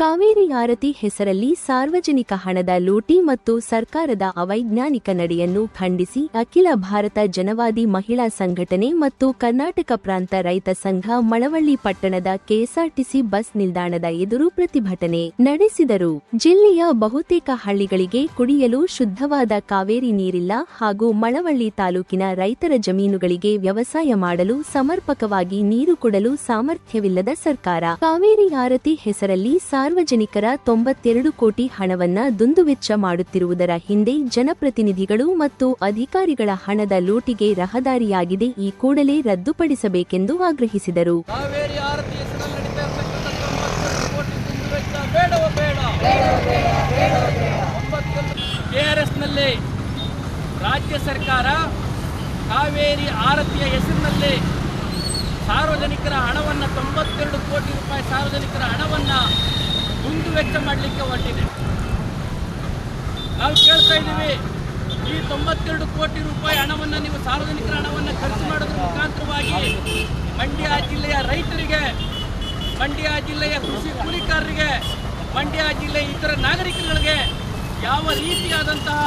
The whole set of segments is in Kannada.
ಕಾವೇರಿ ಆರತಿ ಹೆಸರಲ್ಲಿ ಸಾರ್ವಜನಿಕ ಹಣದ ಲೂಟಿ ಮತ್ತು ಸರ್ಕಾರದ ಅವೈಜ್ಞಾನಿಕ ನಡೆಯನ್ನು ಖಂಡಿಸಿ ಅಖಿಲ ಭಾರತ ಜನವಾದಿ ಮಹಿಳಾ ಸಂಘಟನೆ ಮತ್ತು ಕರ್ನಾಟಕ ಪ್ರಾಂತ ರೈತ ಸಂಘ ಮಳವಳ್ಳಿ ಪಟ್ಟಣದ ಕೆಎಸ್ಆರ್ಟಿಸಿ ಬಸ್ ನಿಲ್ದಾಣದ ಎದುರು ಪ್ರತಿಭಟನೆ ನಡೆಸಿದರು. ಜಿಲ್ಲೆಯ ಬಹುತೇಕ ಹಳ್ಳಿಗಳಿಗೆ ಕುಡಿಯಲು ಶುದ್ಧವಾದ ಕಾವೇರಿ ನೀರಿಲ್ಲ ಹಾಗೂ ಮಳವಳ್ಳಿ ತಾಲೂಕಿನ ರೈತರ ಜಮೀನುಗಳಿಗೆ ವ್ಯವಸಾಯ ಮಾಡಲು ಸಮರ್ಪಕವಾಗಿ ನೀರು ಕೊಡಲು ಸಾಮರ್ಥ್ಯವಿಲ್ಲದ ಸರ್ಕಾರ. ಕಾವೇರಿ ಆರತಿ ಹೆಸರಲ್ಲಿ ಸಾರ್ವಜನಿಕರ ತೊಂಬತ್ತೆರಡು ಕೋಟಿ ಹಣವನ್ನ ದುಂದುವೆಚ್ಚ ಮಾಡುತ್ತಿರುವುದರ ಹಿಂದೆ ಜನಪ್ರತಿನಿಧಿಗಳು ಮತ್ತು ಅಧಿಕಾರಿಗಳ ಹಣದ ಲೂಟಿಗೆ ರಹದಾರಿಯಾಗಿದೆ ಈ ಕೂಡಲೇ ರದ್ದುಪಡಿಸಬೇಕೆಂದು ಆಗ್ರಹಿಸಿದರು. ರಾಜ್ಯ ಸರ್ಕಾರ ಕಾವೇರಿ ಆರತಿಯ ಹೆಸರಿನಲ್ಲಿ ಸಾರ್ವಜನಿಕರ ಹಣವನ್ನು ತೊಂಬತ್ತೆರಡು ಕೋಟಿ ರೂಪಾಯಿ ಸಾರ್ವಜನಿಕರ ಹಣವನ್ನು ದುಂದು ವೆಚ್ಚ ಮಾಡಲಿಕ್ಕೆ ಹೊರಟಿದೆ. ನಾವು ಕೇಳ್ತಾ ಇದ್ದೀವಿ, ಈ ತೊಂಬತ್ತೆರಡು ಕೋಟಿ ರೂಪಾಯಿ ಹಣವನ್ನು ನೀವು ಸಾರ್ವಜನಿಕರ ಹಣವನ್ನು ಖರ್ಚು ಮಾಡೋದ್ರ ಮುಖಾಂತರವಾಗಿ ಮಂಡ್ಯ ಜಿಲ್ಲೆಯ ರೈತರಿಗೆ, ಮಂಡ್ಯ ಜಿಲ್ಲೆಯ ಕೃಷಿ ಕೂಲಿಕಾರರಿಗೆ, ಮಂಡ್ಯ ಜಿಲ್ಲೆಯ ಇತರ ನಾಗರಿಕರುಗಳಿಗೆ ಯಾವ ರೀತಿಯಾದಂತಹ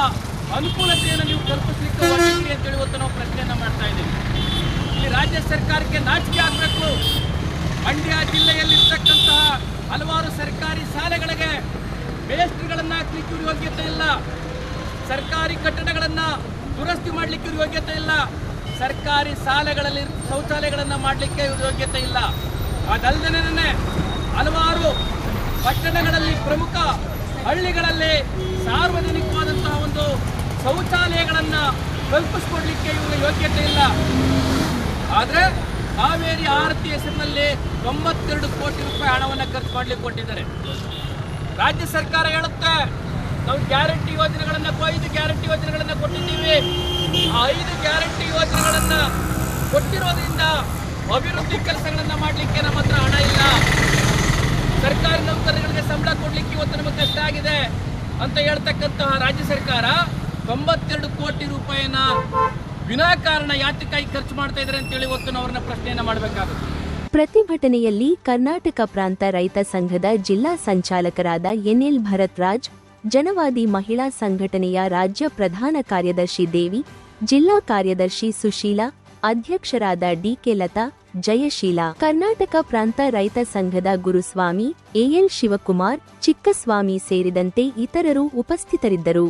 ಅನುಕೂಲತೆಯನ್ನು ನೀವು ಕಲ್ಪಿಸಲಿಕ್ಕೆ ಹೊರಟಿದ್ದೀರಿ ಅಂತ ಇವತ್ತು ನಾವು ಪ್ರಶ್ನೆಯನ್ನು ಮಾಡ್ತಾ ಇದ್ದೀವಿ. ಇಲ್ಲಿ ರಾಜ್ಯ ಸರ್ಕಾರಕ್ಕೆ ನಾಚಿಕೆ ಆಗಬೇಕು. ಮಂಡ್ಯ ಜಿಲ್ಲೆಯಲ್ಲಿರ್ತಕ್ಕಂತಹ ಹಲವಾರು ಸರ್ಕಾರಿ ಶಾಲೆಗಳಿಗೆ ಮೇಸ್ಟ್ರಿಗಳನ್ನು ಹಾಕ್ಲಿಕ್ಕೆ ಇವ್ರ ಯೋಗ್ಯತೆ ಇಲ್ಲ ಸರ್ಕಾರಿ ಕಟ್ಟಡಗಳನ್ನು ದುರಸ್ತಿ ಮಾಡಲಿಕ್ಕೆ ಇವ್ರ ಯೋಗ್ಯತೆ ಇಲ್ಲ. ಸರ್ಕಾರಿ ಶಾಲೆಗಳಲ್ಲಿ ಶೌಚಾಲಯಗಳನ್ನು ಮಾಡಲಿಕ್ಕೆ ಯೋಗ್ಯತೆ ಇಲ್ಲ. ಅದಲ್ಲದೇ ಹಲವಾರು ಪಟ್ಟಣಗಳಲ್ಲಿ ಪ್ರಮುಖ ಹಳ್ಳಿಗಳಲ್ಲಿ ಸಾರ್ವಜನಿಕವಾದಂತಹ ಒಂದು ಶೌಚಾಲಯಗಳನ್ನು ಕಲ್ಪಿಸ್ಕೊಡ್ಲಿಕ್ಕೆ ಇವ್ರಿಗೆ ಯೋಗ್ಯತೆ ಇಲ್ಲ. ಆದರೆ ಕಾವೇರಿ ಆರತಿ ಹೆಸರಿನಲ್ಲಿ ತೊಂಬತ್ತೆರಡು ಕೋಟಿ ರೂಪಾಯಿ ಹಣವನ್ನು ಖರ್ಚು ಮಾಡಲಿಕ್ಕೆ ಕೊಟ್ಟಿದ್ದಾರೆ. ರಾಜ್ಯ ಸರ್ಕಾರ ಹೇಳುತ್ತೆ ನಾವು ಗ್ಯಾರಂಟಿ ಯೋಜನೆಗಳನ್ನು ಐದು ಗ್ಯಾರಂಟಿ ಯೋಜನೆಗಳನ್ನು ಕೊಟ್ಟಿದ್ದೀವಿ. ಆ ಐದು ಗ್ಯಾರಂಟಿ ಯೋಜನೆಗಳನ್ನು ಕೊಟ್ಟಿರೋದ್ರಿಂದ ಅಭಿವೃದ್ಧಿ ಕೆಲಸಗಳನ್ನು ಮಾಡಲಿಕ್ಕೆ ನಮ್ಮ ಹತ್ರ ಹಣ ಇಲ್ಲ. ಸರ್ಕಾರಿ ನೌಕರರಿಗೆ ಸಂಬಳ ಕೊಡ್ಲಿಕ್ಕೆ ಇವತ್ತು ನಮಗೆ ಕಷ್ಟ ಆಗಿದೆ ಅಂತ ಹೇಳ್ತಕ್ಕಂತಹ ರಾಜ್ಯ ಸರ್ಕಾರ ತೊಂಬತ್ತೆರಡು ಕೋಟಿ ರೂಪಾಯಿನ ವಿನಾಕಾರಣ ಯಾತಕ್ಕಾಗಿ ಖರ್ಚು ಮಾಡ್ತಾ ಇದ್ದಾರೆ ಅಂತೇಳಿ ಇವತ್ತು ನಾವು ಅವ್ರನ್ನ ಪ್ರಶ್ನೆಯನ್ನ ಮಾಡಬೇಕಾಗುತ್ತೆ. ಪ್ರತಿಭಟನೆಯಲ್ಲಿ ಕರ್ನಾಟಕ ಪ್ರಾಂತ ರೈತ ಸಂಘದ ಜಿಲ್ಲಾ ಸಂಚಾಲಕರಾದ ಎನ್ಎಲ್ ಭರತ್ ರಾಜ್ ಜನವಾದಿ ಮಹಿಳಾ ಸಂಘಟನೆಯ ರಾಜ್ಯ ಪ್ರಧಾನ ಕಾರ್ಯದರ್ಶಿ ದೇವಿ, ಜಿಲ್ಲಾ ಕಾರ್ಯದರ್ಶಿ ಸುಶೀಲಾ, ಅಧ್ಯಕ್ಷರಾದ ಡಿಕೆ ಲತಾ, ಜಯಶೀಲ. ಕರ್ನಾಟಕ ಪ್ರಾಂತ ರೈತ ಸಂಘದ ಗುರುಸ್ವಾಮಿ ಎಎಲ್ ಶಿವಕುಮಾರ್, ಚಿಕ್ಕಸ್ವಾಮಿ ಸೇರಿದಂತೆ ಇತರರು ಉಪಸ್ಥಿತರಿದ್ದರು.